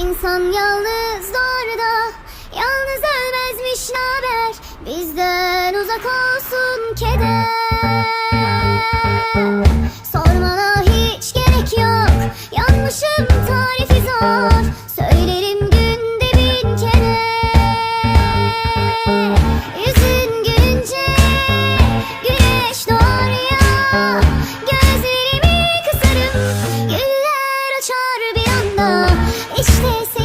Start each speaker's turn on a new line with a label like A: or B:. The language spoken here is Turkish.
A: İnsan yalnız doğar da Yalnız ölmezmiş naber Bizden uzak olsun keder işte